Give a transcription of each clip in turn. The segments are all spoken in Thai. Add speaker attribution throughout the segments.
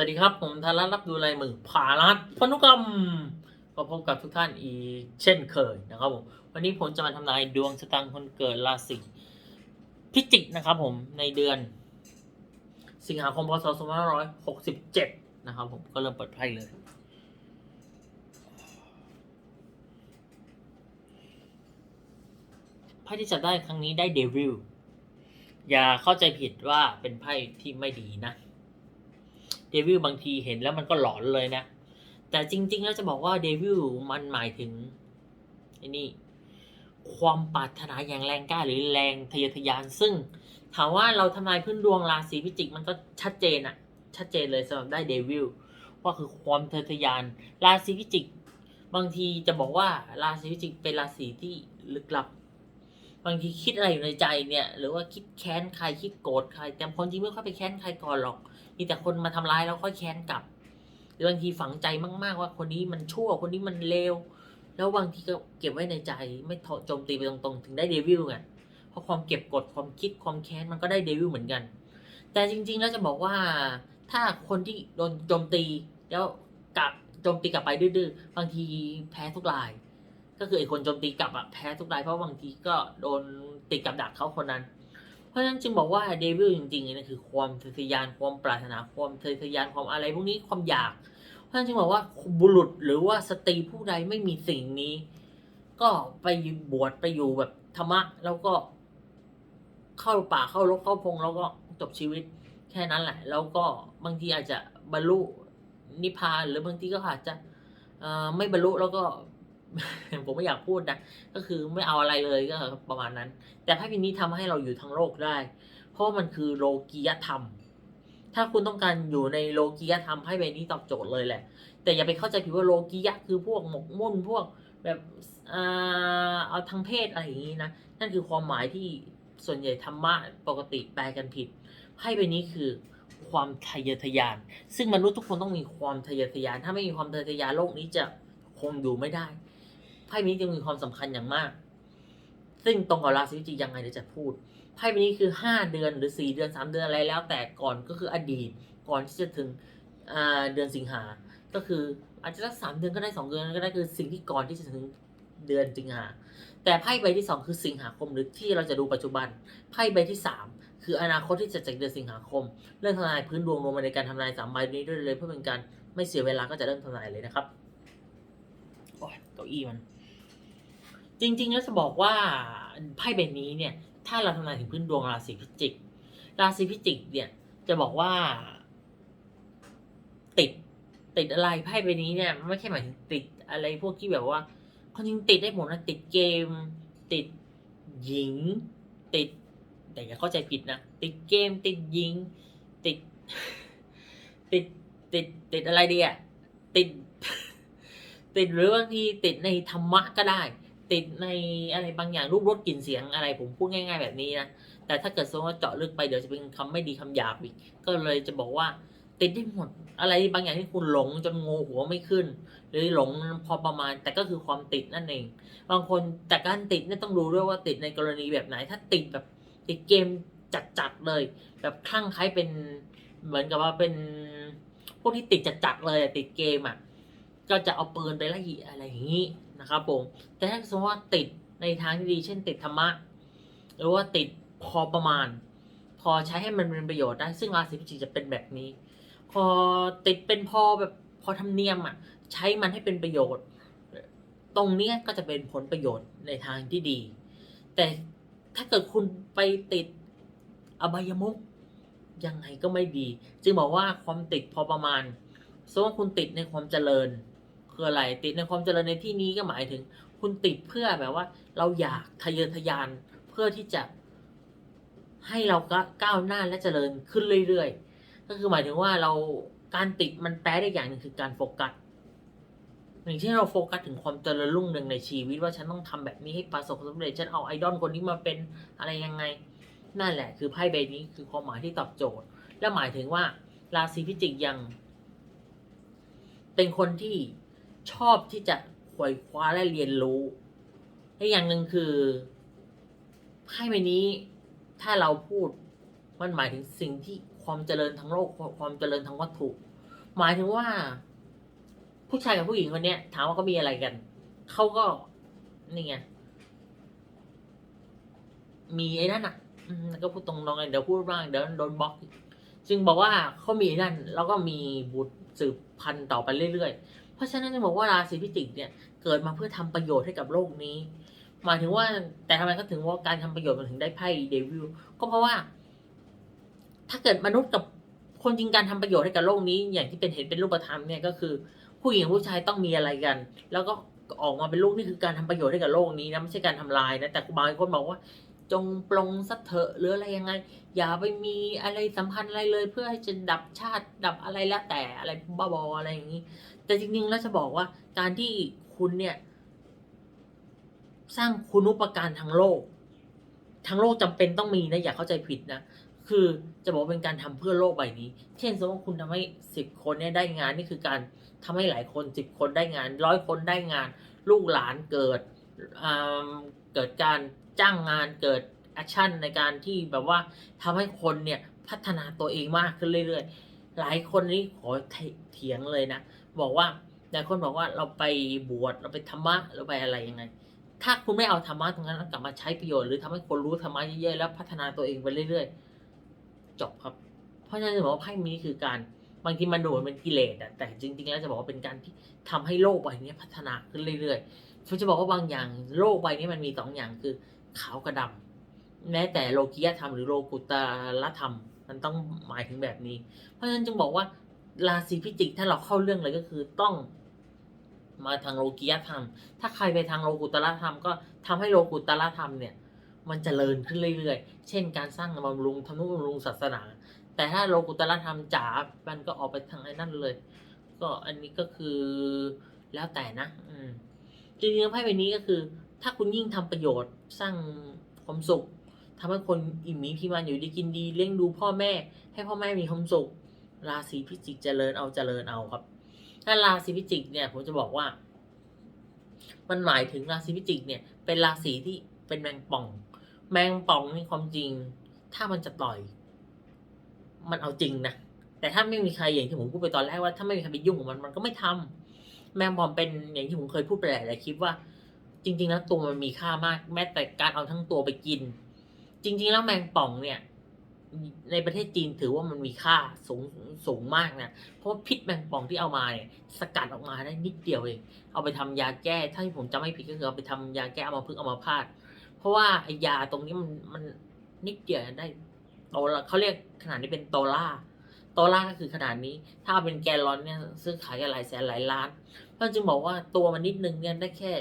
Speaker 1: วัสดีครับ ผมธารัตน์รับดูลายมือผารัตพนุกรรมก็พบกับทุกท่านอีกเช่นเคยนะครับผมวันนี้ผมจะมาทำนายดวงชะตาคนเกิดราศีพิจิกนะครับผมในเดือน สิงหาคมพศ2567 นะครับผมก็เริ่มเปิดไพ่เลย ไพ่ที่จับได้ครั้งนี้ได้เดวิลอย่าเข้าใจผิดว่าเป็นไพ่ที่ไม่ดีนะ เดวิลบางทีเห็นแล้วมันก็หลอนเลยนะ แต่จริง ๆ แล้วจะบอกว่าเดวิลมันหมายถึงไอ้นี่ความปรารถนาอย่างแรงกล้าหรือแรงทะเยอทะยาน ซึ่งถามว่าเราทำนายพื้นดวงราศีพิจิกมันก็ชัดเจนอะชัดเจนเลยสำหรับได้เดวิลว่าคือความทะเยอทะยาน ราศีพิจิก บางทีจะบอกว่าราศีพิจิกเป็นราศีที่ลึกลับบางทีคิดอะไรอยู่ในใจเนี่ย หรือว่าคิดแค้นใครคิดโกรธใครแต่คนจริงไม่ค่อยไปแค้นใครก่อนหรอก มีแต่คนมาทำร้ายแล้วค่อยแค้นกลับ หรือบางทีฝังใจมาก ๆ ว่าคนนี้มันชั่ว คนนี้มันเลว แล้วบางทีก็เก็บไว้ในใจ ไม่โถโจมตีไปตรงๆ ถึงได้เดวิลไง เพราะความเก็บกดความคิดความแค้นมันก็ได้เดวิลเหมือนกัน แต่จริง ๆ แล้วจะบอกว่า ถ้าคนที่โดนโจมตีแล้วกลับโจมตีกลับไปดื้อๆ บางทีแพ้ทุกราย ก็คือไอ้คนโจมตีกลับอะแพ้ทุกรายเพราะบางทีก็โดนติดกับดักเขาคนนั้น เพราะฉะนั้นจึงบอกว่าเดวิลจริงๆนี่คือความทะเยอทะยานความปรารถนาความทะเยอทะยานความอะไรพวกนี้ความอยาก เพราะฉะนั้นจึงบอกว่าบุรุษหรือว่าสตรีผู้ใดไม่มีสิ่งนี้ ก็ไปบวชไปอยู่แบบธรรมะแล้วก็ เข้าป่าเข้ารกเข้าพงแล้วก็จบชีวิตแค่นั้นแหละ แล้วก็บางทีอาจจะบรรลุนิพพานหรือบางทีก็อาจจะไม่บรรลุแล้วก็ ผมไม่อยากพูดนะ ก็คือไม่เอาอะไรเลยก็ประมาณนั้น แต่ไพ่ใบนี้ทำให้เราอยู่ทั้งโลกได้ เพราะมันคือโลกียธรรม ถ้าคุณต้องการอยู่ในโลกียธรรมไพ่ใบนี้ตอบโจทย์เลยแหละ แต่อย่าไปเข้าใจผิดว่าโลกียะคือพวกหมกมุ่นพวกแบบเอาทางเพศอะไรอย่างนี้นะ นั่นคือความหมายที่ส่วนใหญ่ธรรมะปกติแปลกันผิดไพ่ใบนี้คือความทะเยอทะยาน ซึ่งมนุษย์ทุกคนต้องมีความทะเยอทะยาน ถ้าไม่มีความทะเยอทะยานโลกนี้จะคงอยู่ไม่ได้ ไพ่นี้จึงมีความสำคัญอย่างมาก ซึ่งตรงกับราศีพิจิกยังไงเดี๋ยวจะพูด ไพ่ใบนี้คือห้าเดือนหรือสี่เดือนสามเดือนอะไรแล้ว แต่ก่อนก็คืออดีต ก่อนที่จะถึงเดือนสิงหา ก็คืออาจจะสักสามเดือนก็ได้สองเดือนก็ได้คือสิ่งที่ก่อนที่จะถึงเดือนสิงหา แต่ไพ่ใบที่สองคือสิงหาคมหรือที่เราจะดูปัจจุบัน ไพ่ใบที่สามคืออนาคตที่จะจากเดือนสิงหาคม เริ่มทำนายพื้นดวงรวมมาในการทำนายสามใบนี้ด้วยเลยเพื่อเป็นการไม่เสียเวลาก็จะเริ่มทำนายเลยนะครับโอ้ยเก้าอี้มัน จริงๆแล้วจะบอกว่าไพ่ใบนี้เนี่ย ถ้าเราทำนายถึงพื้นดวงราศีพิจิก ราศีพิจิกเนี่ยจะบอกว่า ติด ติดอะไรไพ่ใบนี้เนี่ย ไม่ใช่หมายถึงติดอะไรพวกที่แบบว่าคนจริงติดได้หมดนะติดเกม ติดหญิง ติด แต่อย่าเข้าใจผิดนะติดเกม ติดหญิง ติด ติดติดติดอะไรดีอะติด ติดหรือบางทีติดในธรรมะก็ได้ ติดในอะไรบางอย่างรูปรสกลิ่นเสียงอะไรผมพูดง่ายๆแบบนี้นะ แต่ถ้าเกิดสมมติว่าเจาะลึกไปเดี๋ยวจะเป็นคำไม่ดีคำหยาบอีก ก็เลยจะบอกว่า ติดได้หมดอะไรบางอย่างที่คุณหลงจนงูหัวไม่ขึ้น หรือหลงพอประมาณ แต่ก็คือความติดนั่นเอง บางคนแต่การติดเนี่ยต้องดูด้วยว่าติดในกรณีแบบไหน ถ้าติดแบบติดเกมจัดๆเลย แบบคลั่งคล้ายเป็นเหมือนกับว่าเป็นพวกที่ติดจัดๆเลยติดเกมอะก็จะเอาปืนไปไล่อะไรอย่างนี้ นะครับผม แต่ถ้าสมมติว่าติดในทางที่ดี เช่นติดธรรมะ หรือว่าติดพอประมาณ พอใช้ให้มันเป็นประโยชน์ได้ ซึ่งราศีพิจิกจะเป็นแบบนี้ พอติดเป็นพอแบบพอทำเนียมอะ ใช้มันให้เป็นประโยชน์ ตรงนี้ก็จะเป็นผลประโยชน์ในทางที่ดี แต่ถ้าเกิดคุณไปติดอบายมุกยังไงก็ไม่ดี จึงบอกว่าความติดพอประมาณสมมติว่าคุณติดในความเจริญ คืออะไร ติดในความเจริญในที่นี้ก็หมายถึง คุณติดเพื่อแบบว่า เราอยากทะเยอทะยานเพื่อที่จะให้เราก็ก้าวหน้าและเจริญขึ้นเรื่อยๆ ก็คือหมายถึงว่าเราการติดมันแปลได้อย่างหนึ่งคือการโฟกัสอย่างเช่นเราโฟกัสถึงความเจริญรุ่งเรืองในชีวิตว่าฉันต้องทำแบบนี้ให้ประสบความสำเร็จฉันเอาไอดอลคนนี้มาเป็นอะไรยังไง นั่นแหละ คือไพ่ใบนี้คือความหมายที่ตอบโจทย์ และหมายถึงว่าราศีพิจิกยัง เป็นคนที่ ชอบที่จะขวยคว้าและเรียนรู้และอย่างหนึ่งคือไพ่ใบนี้ถ้าเราพูดมันหมายถึงสิ่งที่ความเจริญทางโลกความเจริญทางวัตถุ หมายถึงว่า ผู้ชายกับผู้หญิงคนเนี้ย ถามว่าเขามีอะไรกันเขาก็นี่ไงมีไอ้นั่นอะแล้วก็พูดตรงๆเลยเดี๋ยวพูดบ้างเดี๋ยวโดนบล็อก จึงบอกว่าเขามีไอ้นั่น แล้วก็มีบุตรสืบพันธุ์ต่อไปเรื่อยๆ เพราะฉะนั้นจะบอกว่าราศีพิจิกเนี่ยเกิดมาเพื่อทำประโยชน์ให้กับโลกนี้ หมายถึงว่าแต่ทำไมก็ถึงว่าการทำประโยชน์มันถึงได้ไพ่เดวิลก็เพราะว่า ถ้าเกิดมนุษย์กับคนจริงการทำประโยชน์ให้กับโลกนี้ อย่างที่เป็นเห็นเป็นรูปธรรมเนี่ยก็คือผู้หญิงผู้ชายต้องมีอะไรกัน แล้วก็ออกมาเป็นลูกนี่คือการทำประโยชน์ให้กับโลกนี้นะไม่ใช่การทำลายนะแต่บางคนบอกว่า จงปลงสักเถอะหรืออะไรยังไง อย่าไปมีอะไรสัมพันธ์อะไรเลย เพื่อให้จะดับชาติดับอะไรแล้วแต่อะไรบ้าบออะไรอย่างนี้ แต่จริงๆแล้วจะบอกว่าการที่คุณเนี่ย สร้างคุณุปการทางโลก ทางโลกจำเป็นต้องมีนะอย่าเข้าใจผิดนะคือจะบอกเป็นการทำเพื่อโลกใบนี้ เช่นสมมติว่าคุณทำให้สิบคนเนี่ยได้งานนี่คือการทำให้หลายคนสิบคนได้งานร้อยคนได้งาน ลูกหลานเกิดเกิดการ จ้างงานเกิดแอคชั่นในการที่แบบว่าทำให้คนเนี่ยพัฒนาตัวเองมากขึ้นเรื่อยๆ หลายคนนี่ขอเถียงเลยนะ บอกว่าหลายคนบอกว่าเราไปบวชเราไปธรรมะเราไปอะไรยังไง ถ้าคุณไม่เอาธรรมะตรงนั้นกลับมาใช้ประโยชน์หรือทำให้คนรู้ธรรมะเยอะๆแล้วพัฒนาตัวเองไปเรื่อยๆ จบครับ เพราะฉะนั้นจะบอกว่าไพ่นี้คือการบางทีมันดูมือนเป็นกิเลสอะแต่จริงๆแล้วจะบอกว่าเป็นการที่ทำให้โลกใบนี้พัฒนาขึ้นเรื่อยๆผมจะบอกว่าบางอย่างโลกใบนี้มันมีสองอย่างคือ ขาวกับดำแม้แต่โลกิยธรรมหรือโลกุตรธรรม มันต้องหมายถึงแบบนี้ เพราะฉะนั้นจึงบอกว่าราศีพิจิกถ้าเราเข้าเรื่องเลยก็คือต้องมาทางโลกิยธรรม ถ้าใครไปทางโลกุตละธรรม ก็ทำให้โลกุตละธรรมเนี่ย มันจเจริญขึ้นเรื่อยๆ เช่น การสร้างบำรุงทำนุบำรุงศาสนา แต่ถ้าโลกุตละธรรมจ๋า มันก็ออกไปทางไอ้นั่นเลย ก็อันนี้ก็คือแล้วแต่นะ อืมจริงๆไพ่ใบนี้ก็คือ ถ้าคุณยิ่งทำประโยชน์สร้างความสุขทำให้คนอิ่มมีพิมันอยู่ดีกินดีเลี้ยงดูพ่อแม่ ให้พ่อแม่มีความสุข ราศีพิจิกเจริญเอาเจริญเอาครับ ถ้าราศีพิจิกเนี่ยผมจะบอกว่า มันหมายถึงราศีพิจิกเนี่ย เป็นราศีที่เป็นแมงป่อง แมงป่องในความจริง ถ้ามันจะต่อย มันเอาจริงนะแต่ถ้าไม่มีใครอย่างที่ผมพูดไปตอนแรกว่าถ้าไม่มีใครไปยุ่งกับมันมันก็ไม่ทำแมงป่องเป็นอย่างที่ผมเคยพูดไปหลายๆคลิปว่า จริง ๆ แล้วตัวมันมีค่ามาก แม้แต่การเอาทั้งตัวไปกิน จริง ๆ แล้วแมงป่องเนี่ย ในประเทศจีนถือว่ามันมีค่าสูงสูงมากนะเพราะว่าพิษแมงป่องที่เอามาเนี่ยสกัดออกมาได้นิดเดียวเองเอาไปทำยาแก้ถ้าผมจำไม่ผิดก็คือเอาไปทำยาแก้เอามาพึ่งเอามาพาด เพราะว่าไอยาตรงนี้มันมันนิดเดียวได้โตละเขาเรียกขนาดนี้เป็นโตล่าโตล่าก็คือขนาดนี้ ถ้าเอาเป็นแกลลอนเนี่ยซื้อขายกันหลายแสนหลายล้านเพราะจึงบอกว่าตัวมันนิดนึงเนี่ยได้แค่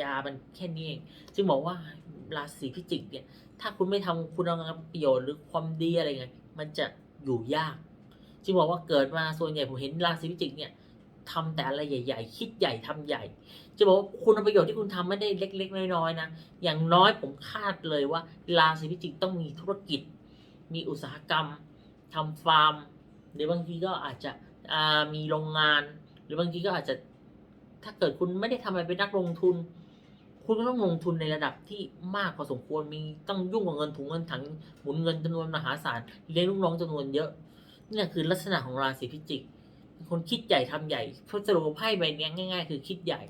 Speaker 1: ยามันแค่นี้เองจึงบอกว่าราศีพิจิกเนี่ย ถ้าคุณไม่ทำคุณงามประโยชน์หรือความดีอะไรเงี้ยมันจะอยู่ยากจึงบอกว่าเกิดมาส่วนใหญ่ผมเห็นราศีพิจิกเนี่ยทำแต่อะไรใหญ่ ๆ คิดใหญ่ทำใหญ่ จะบอกว่าคุณประโยชน์ที่คุณทำไม่ได้เล็ก ๆ น้อยๆนะ อย่างน้อยผมคาดเลยว่า ราศีพิจิกต้องมีธุรกิจ มีอุตสาหกรรมทำฟาร์ม หรือบางทีก็อาจจะมีโรงงาน หรือบางทีก็อาจจะถ้าเกิดคุณไม่ได้ทำอะไรเป็นนักลงทุน คุณก็ต้องลงทุนในระดับที่มากพอสมควรมีต้องยุ่งกับเงินถุงเงินถังหมุนเงินจำนวนมหาศาลเลี้ยงลูกน้องจำนวนเยอะนี่คือลักษณะของราศีพิจิกคนคิดใหญ่ทำใหญ่เพราะสรุปไพ่ใบเนี้ยง่าย ๆ คือคิดใหญ่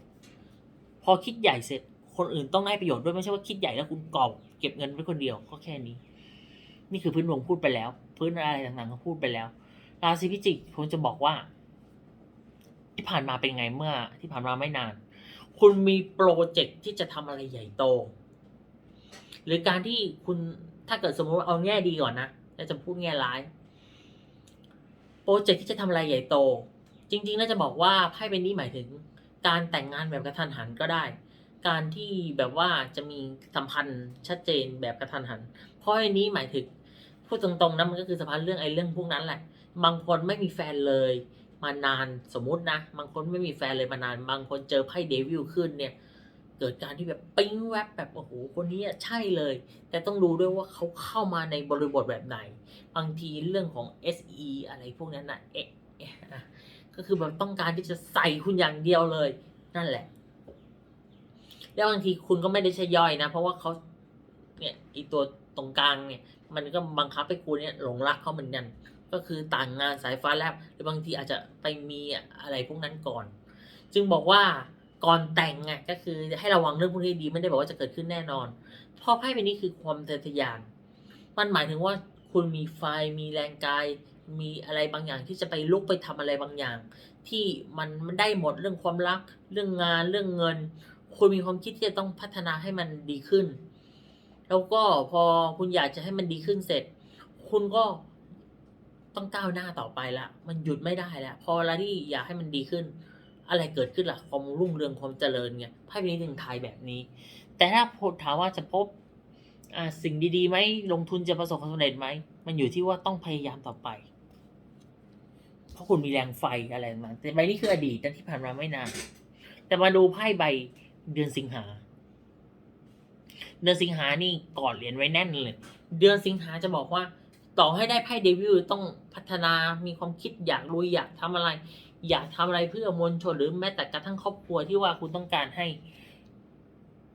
Speaker 1: พอคิดใหญ่เสร็จ คนอื่นต้องได้ประโยชน์ด้วยไม่ใช่ว่าคิดใหญ่แล้วคุณกอบเก็บเงินไว้คนเดียวก็แค่นี้ นี่คือพื้นดวงพูดไปแล้ว พื้นอะไรต่างๆก็พูดไปแล้ว ราศีพิจิกผมจะบอกว่า ที่ผ่านมาเป็นไงเมื่อ ที่ผ่านมาไม่นาน คุณมีโปรเจกต์ที่จะทำอะไรใหญ่โต หรือการที่คุณถ้าเกิดสมมติว่าเอาแง่ดีก่อนนะแล้วจะพูดแง่ร้าย โปรเจกต์ที่จะทำอะไรใหญ่โต จริงๆแล้วจะบอกว่าไพ่ใบนี้หมายถึง การแต่งงานแบบกระทันหันก็ได้ การที่แบบว่าจะมีสัมพันธ์ชัดเจนแบบกระทันหัน เพราะไอันนี้หมายถึงพูดตรงๆนะมันก็คือสัมพันธ์เรื่องไอ้เรื่องพวกนั้นแหละ บางคนไม่มีแฟนเลย มานานสมมตินะบางคนไม่มีแฟนเลยมานาน บางคนเจอไพ่เดวิลขึ้นเนี่ย เกิดการที่แบบปิ๊งแวบแบบโอ้โหคนนี้อะใช่เลย แต่ต้องดูด้วยว่าเขาเข้ามาในบริบทแบบไหน บางทีเรื่องของ SE อะไรพวกนั้นนะเอ๊ะเอ๊ะนะก็คือแบบต้องการที่จะใส่คุณอย่างเดียวเลย นั่นแหละ แล้วบางทีคุณก็ไม่ได้ใช่ย่อยนะ เพราะว่าเขาเนี่ยอีตัวตรงกลางเนี่ย มันก็บังคับให้คุณเนี่ยหลงรักเขาเหมือนกัน ก็คือต่างงานสายฟ้าแลบหรือบางทีอาจจะไปมีอะไรพวกนั้นก่อน จึงบอกว่าก่อนแต่งไงก็คือให้ระวังเรื่องพวกนี้ดีไม่ได้บอกว่าจะเกิดขึ้นแน่นอนเพราะไพ่ใบนี้คือความทะทะยาน มันหมายถึงว่าคุณมีไฟมีแรงกาย มีอะไรบางอย่างที่จะไปลุกไปทำอะไรบางอย่าง ที่มันมันได้หมดเรื่องความรัก เรื่องงานเรื่องเงิน คุณมีความคิดที่จะต้องพัฒนาให้มันดีขึ้น แล้วก็พอคุณอยากจะให้มันดีขึ้นเสร็จ คุณก็ ต้องก้าวหน้าต่อไปละมันหยุดไม่ได้แล้ว พอเวลาที่อยากให้มันดีขึ้น อะไรเกิดขึ้นล่ะความรุ่งเรืองความเจริญไงไพ่ใบนี้ถึงทายแบบนี้ แต่ถ้าถามว่าจะพบสิ่งดีๆไหมลงทุนจะประสบความสำเร็จไหมมันอยู่ที่ว่าต้องพยายามต่อไป เพราะคุณมีแรงไฟอะไรมาแต่ใบนี้คืออดีตที่ผ่านมาไม่นานแต่มาดูไพ่ใบเดือนสิงหา เดือนสิงหานี่กอดเหรียญไว้แน่นเลย เดือนสิงหาจะบอกว่า ต่อให้ได้ไพ่เดวิลต้องพัฒนามีความคิดอยากลุยอยากทำอะไร อยากทำอะไรเพื่อมวลชนหรือแม้แต่กระทั่งครอบครัวที่ว่าคุณต้องการให้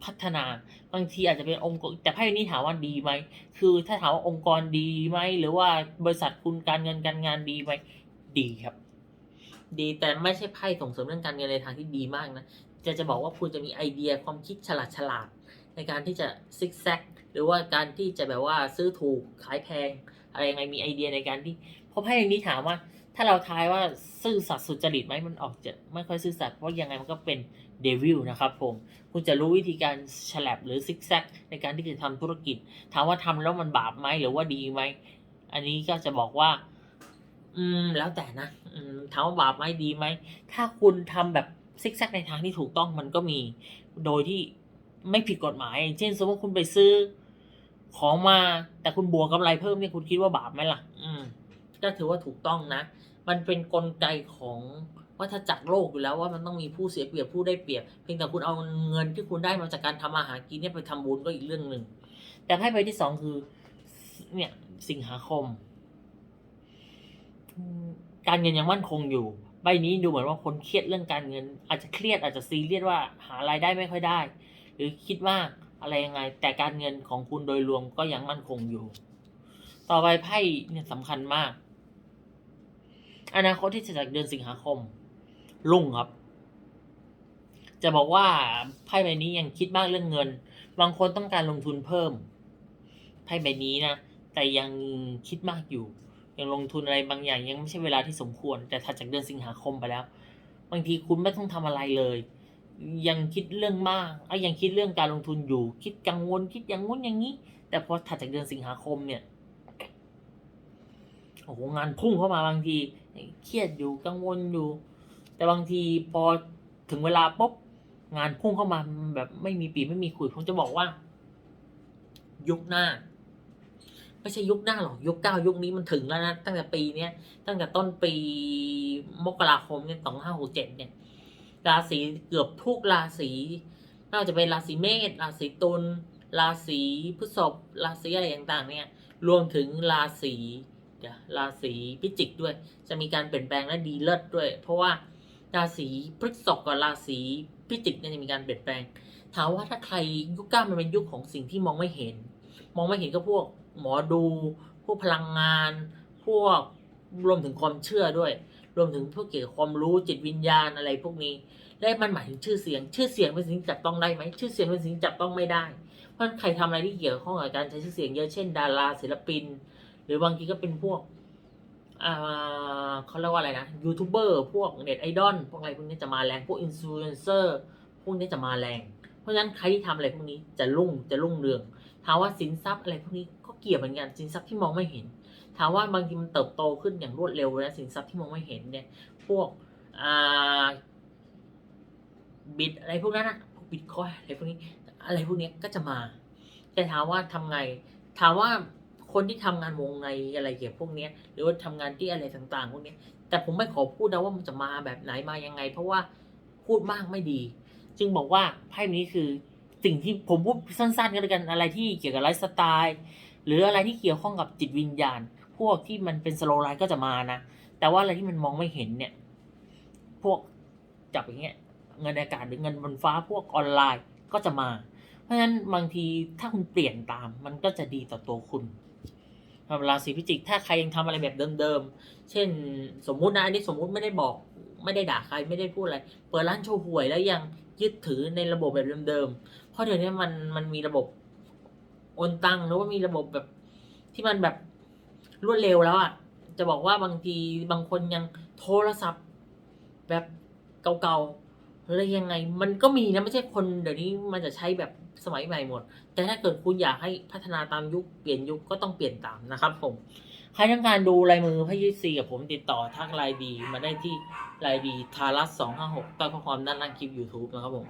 Speaker 1: พัฒนาบางทีอาจจะเป็นองค์กรแต่ไพ่นี้ถามว่าดีไหมคือถ้าถามว่าองค์กรดีไหมหรือว่าบริษัทคุณการเงินการงานดีไหมดีครับ ดีแต่ไม่ใช่ไพ่ส่งเสริมเรื่องการเงินในทางที่ดีมากนะจะจะบอกว่าคุณจะมีไอเดียความคิดฉลาดฉลาดในการที่จะซิกแซกหรือว่าการที่จะแบบว่าซื้อถูกขายแพง อะไรยังไงมีไอเดียในการที่เพราะไพ่อย่างนี้ถามว่า ถ้าเราทายว่าซื่อสัตย์สุจริตไหมมันออกจะไม่ค่อยซื่อสัตย์เพราะยังไงมันก็เป็นเดวิลนะครับผมคุณจะรู้วิธีการฉลับหรือซิกแซกในการที่จะทำธุรกิจ ถามว่าทำแล้วมันบาปไหมหรือว่าดีไหมอันนี้ก็จะบอกว่า อืม แล้วแต่นะอืมถามว่าบาปไหมดีไหมถ้าคุณทำแบบซิกแซกในทางที่ถูกต้องมันก็มี โดยที่ไม่ผิดกฎหมายอย่างเช่น สมมติคุณไปซื้อ ของมาแต่คุณบวกกำไรเพิ่มเนี่ยคุณคิดว่าบาปไหมล่ะ อืมก็ถือว่าถูกต้องนะ มันเป็นนกลไกของวัฏจักรโลกอยู่แล้วว่ามันต้องมีผู้เสียเปรียบผู้ได้เปรียบ เพียงแต่คุณเอาเงินที่คุณได้มาจากการทำอาหารกินเนี่ยไปทำบุญก็อีกเรื่องหนึ่ง แต่ไพ่ใบที่สองคือ เนี่ยสิงหาคมอืมการเงินยังมั่นคงอยู่ ใบนี้ดูเหมือนว่าคนเครียดเรื่องการเงิน อาจจะเครียดอาจจะซีเรียสว่าหารายได้ไม่ค่อยได้ หรือคิดมาก อะไรยังไง แต่การเงินของคุณโดยรวมก็ยังมั่นคงอยู่ ต่อไปไพ่เนี่ยสำคัญมาก อนาคตที่จะจากเดือนสิงหาคมรุ่งครับ จะบอกว่าไพ่ใบนี้ยังคิดมากเรื่องเงิน บางคนต้องการลงทุนเพิ่ม ไพ่ใบนี้นะ แต่ยังคิดมากอยู่ ยังลงทุนอะไรบางอย่างยังไม่ใช่เวลาที่สมควร แต่ถัดจากเดือนสิงหาคมไปแล้ว บางทีคุณไม่ต้องทำอะไรเลย ยังคิดเรื่องมากไอ้ยังคิดเรื่องการลงทุนอยู่ คิดกังวลคิดอย่างงู้นอย่างนี้ แต่พอถัดจากเดือนสิงหาคมเนี่ยโอ้โหงานพุ่งเข้ามาบางทีเครียดอยู่กังวลอยู่ แต่บางทีพอถึงเวลาปุ๊บงานพุ่งเข้ามาแบบไม่มีปีไม่มีคุยผมจะบอกว่า ยุคหน้าไม่ใช่ยุคหน้าหรอกยุคเก้ายุคนี้มันถึงแล้วนะตั้งแต่ปีเนี้ยตั้งแต่ต้นปีมกราคมเนี่ยสองห้าหกเจ็ดเนี่ย ราศีเกือบทุกราศีน่าจะเป็นราศีเมษราศีตุลราศีพฤษภราศีอะไรต่างๆ เนี่ยรวมถึงราศีเดี๋ยวราศีพิจิกด้วย จะมีการเปลี่ยนแปลงและดีเลิศด้วย เพราะว่าราศีพฤษภกับราศีพิจิกเนี่ยจะมีการเปลี่ยนแปลงถามว่าถ้าใครยุคเก้ามันเป็นยุคของสิ่งที่มองไม่เห็น มองไม่เห็นก็พวกหมอดู พวกพลังงาน พวกรวมถึงความเชื่อด้วย รวมถึงพวกเกี่ยวกับความรู้จิตวิญญาณอะไรพวกนี้ และมันหมายถึงชื่อเสียง ชื่อเสียงเป็นสิ่งจับต้องได้ไหมชื่อเสียงเป็นสิ่งจับต้องไม่ได้ เพราะมันใครทำอะไรที่เกี่ยวข้องกับการใช้ชื่อเสียงเยอะเช่น ดาราศิลปิน หรือบางทีก็เป็นพวกเขาเรียกว่าอะไรนะยูทูบเบอร์พวกเน็ตไอดอลพวกอะไรพวกนี้จะมาแรงพวกอินฟลูเอนเซอร์พวกนี้จะมาแรง เพราะฉะนั้นใครที่ทำอะไรพวกนี้จะรุ่งจะรุ่งเรืองถามว่าสินทรัพย์อะไรพวกนี้ก็เกี่ยวเหมือนกันสินทรัพย์ที่มองไม่เห็น ถามว่าบางทีมันเติบโตขึ้นอย่างรวดเร็วนะสินทรัพย์ที่มองไม่เห็นเนี่ย พวกบิตอะไรพวกนั้นนะพวกบิตคอยอะไรพวกนี้ อะไรพวกนี้ก็จะมา แต่ถามว่าทำไง ถามว่าคนที่ทำงานวงในอะไรเกี่ยวกับพวกนี้หรือว่าทำงานที่อะไรต่างๆ พวกนี้ แต่ผมไม่ขอพูดนะว่ามันจะมาแบบไหนมายังไง เพราะว่าพูดมากไม่ดี จึงบอกว่าไพ่นี้คือสิ่งที่ผมพูดสั้นๆก็แล้กันอะไรที่เกี่ยวกับไลฟ์สไตล์ หรืออะไรที่เกี่ยวข้องกับจิตวิญญาณ พวกที่มันเป็นสโลไลฟ์ก็จะมานะ แต่ว่าอะไรที่มันมองไม่เห็นเนี่ย พวกจับอย่างเงี้ยเงินอากาศหรือเงินบนฟ้าพวกออนไลน์ก็จะมา เพราะฉะนั้นบางทีถ้าคุณเปลี่ยนตาม มันก็จะดีต่อตัวคุณสำหรับราศีพิจิก ถ้าใครยังทำอะไรแบบเดิมๆ เช่น สมมุตินะอันนี้สมมุติไม่ได้บอกไม่ได้ด่าใครไม่ได้พูดอะไร เปิดร้านโชว์หวยแล้วยังยึดถือในระบบแบบเดิมๆ เพราะเดี๋ยวนี้มันมันมีระบบโอนตังหรือว่ามีระบบแบบที่มันแบบ รวดเร็วแล้วอะ่ะ จะบอกว่าบางทีบางคนยังโทรศัพท์ แบบเก่าๆหรือะไรยังไง มันก็มีนะไม่ใช่คนเดี๋ยวนี้มันจะใช้แบบสมัยใหม่หมด แต่ถ้าเกิดคุณอยากให้พัฒนาตามยุคเปลี่ยนยุคก็ต้องเปลี่ยนตามนะครับ ผมใครต้องการดูลายมือพระยิซีกับผมติดต่อทักไลน์ดีมาได้ที่ไลน์ดีทารัสสองห้าหกใต้ข้อความด้านล่างคลิป YouTube นะครับผม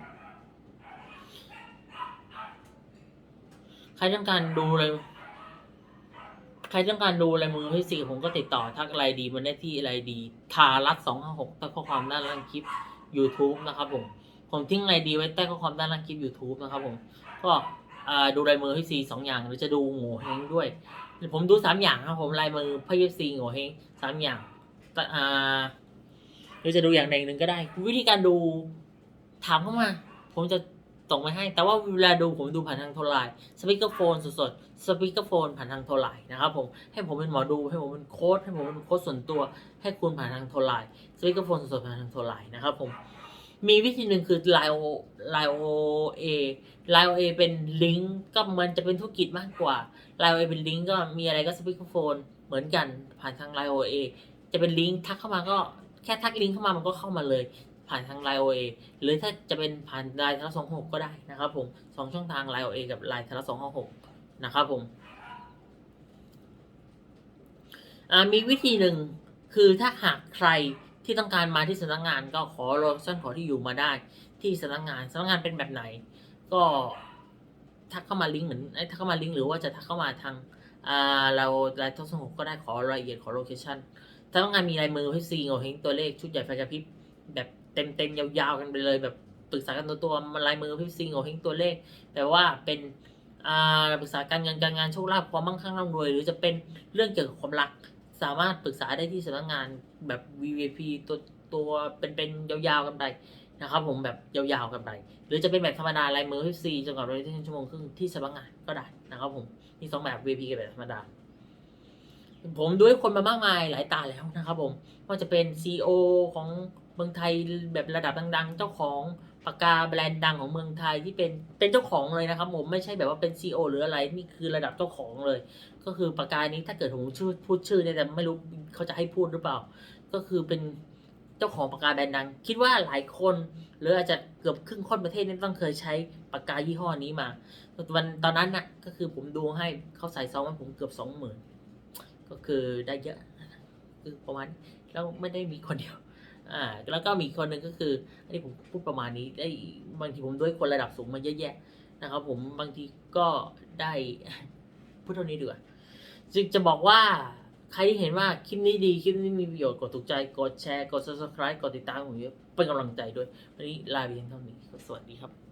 Speaker 1: ใครต้องการดูเลย ใครต้องการดูลายมือพระยิซีกับผมก็ติดต่อทักไลดีมาได้ที่ไลดีทารัสสองห้าหกใต้ข้อความด้านล่างคลิป YouTube นะครับผม ผมทิ้งไลดีไว้ใต้ข้อความด้านล่างคลิป YouTube นะครับผม ก็ดูลายมือให้ซีสองอย่างหรือจะดูโง่เฮงด้วย ผมดูสามอย่างครับผมลายมือพยซีโง่เฮงสามอย่างหรือจะดูอย่างใดหนึ่งก็ได้ วิธีการดูถามเข้ามา ผมจะ ส่งไปให้ แต่ว่าเวลาดูผมดูผ่านทางโทรไลน์สปีกเกอร์โฟนสดๆสปีกเกอร์โฟนผ่านทางโทรไลน์นะครับผมให้ผมเป็นหมอดูให้ผมเป็นโค้ดให้ผมเป็นโค้ดส่วนตัว ให้คุณผ่านทางโทรไลน์สปีกเกอร์โฟนสดๆผ่านทางโทรไลน์นะครับผมมีวิธีหนึ่งคือ Line O Line O A Line O A เป็นลิงก์ก็มันจะเป็นธุรกิจมากกว่า Line O A เป็นลิงก์ก็มีอะไรก็สปีกโฟนเหมือนกันผ่านทาง Line O A จะเป็นลิงก์ทักเข้ามาก็แค่ทักลิงก์เข้ามามันก็เข้ามาเลย ผ่านทาง Line O A หรือถ้าจะเป็นผ่าน Line ทะละสองหกก็ได้นะครับผมสองช่องทาง Line O A กับ Line ทะละสองหกนะครับผมมีวิธีหนึ่งคือถ้าหากใครที่ต้องการมาที่สำนักงานก็ขอโลเคชั่นขอที่อยู่มาได้ที่สำนักงานสำนักงานเป็นแบบไหน ก็ทักเข้ามาลิงก์เหมือนเอ้ทักเข้ามาลิงก์หรือว่าจะทักเข้ามาทางอ่าเราไลน์ทศหกก็ได้ขอรายละเอียดขอโลเคชั่นถ้าต้องารมีลายมือให้ซีโงเฮงตัวเลขชุดใหญ่ไฟกระพริบแบบ เต็มเต็มๆยาวๆกันไปเลยแบบปรึกษากันตัวตัวมาลายมือพี่ซีโงเฮงตัวเลข แต่ว่าเป็นอ่าปรึกษาการเงินการงานโชคลาภความมั่งคั่งร่ำรวย หรือจะเป็นเรื่องเกี่ยวกับความรักสามารถปรึกษาได้ที่สำนักงานแบบ VVP ตัวตัวเป็นๆยาวๆกันไปนะครับผมแบบยาวๆกันไปหรือจะเป็นแบบธรรมดาลายมือให้ฟรีจนกว่าเราจะชั่วโมงครึ่งที่สำนักงานก็ได้นะครับผมมีสองแบบ VP กับแบบธรรมดา ผมดูให้คนมามากมายหลายตาแล้วนะครับผมว่าจะเป็น CEO ของ เมืองไทยแบบระดับดังๆ เจ้าของปากกาแบรนด์ดังของเมืองไทยที่เป็นเป็นเจ้าของเลยนะครับผมไม่ใช่แบบว่าเป็น CEO หรืออะไรนี่คือระดับเจ้าของเลย ก็คือปากกานี้ถ้าเกิดผมชื่อพูดชื่อเนี่ยแต่ไม่รู้เขาจะให้พูดหรือเปล่า ก็คือเป็นเจ้าของปากกาแบรนด์ดัง คิดว่าหลายคนหรืออาจจะเกือบครึ่งคนประเทศนี่ต้องเคยใช้ปากกายี่ห้อนี้มาวันตอนนั้นน่ะก็คือผมดูให้เขาใส่ซองให้ผมเกือบสองหมื่นก็คือได้เยอะคือประมาณแล้วไม่ได้มีคนเดียว อ่าแล้วก็มีคนหนึ่งก็คือ อันนี้ผมพูดประมาณนี้ได้บางทีผมด้วยคนระดับสูงมาเยอะแยะนะครับ ผมบางทีก็ได้พูดเท่านี้ดีกว่าจึงจะบอกว่าใครที่เห็นว่าคลิปนี้ดีคลิปนี้มีประโยชน์กดถูกใจกดแชร์กด subscribe กดติดตามผมเยอะเป็นกำลังใจด้วย วันนี้ลาไปเพียงเท่านี้สวัสดีครับ